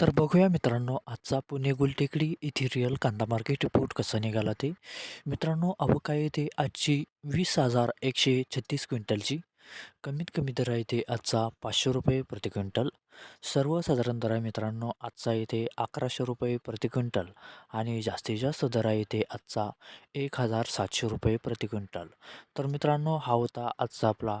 तर बघूया मित्रांनो आजचा पुणे गुलटेकडी इथे रिअल कांदा मार्केट रिपोर्ट कसा निघाला ते. मित्रांनो अवका येथे आजची वीस हजार एकशे छत्तीस क्विंटलची. कमीत कमी दर आहे ते आजचा पाचशे रुपये प्रति क्विंटल. सर्वसाधारण दर आहे मित्रांनो आजचा येथे अकराशे रुपये प्रति क्विंटल आणि जास्तीत जास्त दर आहे ते आजचा एक हजार सातशे रुपये प्रति क्विंटल. तर मित्रांनो हा होता आजचा आपला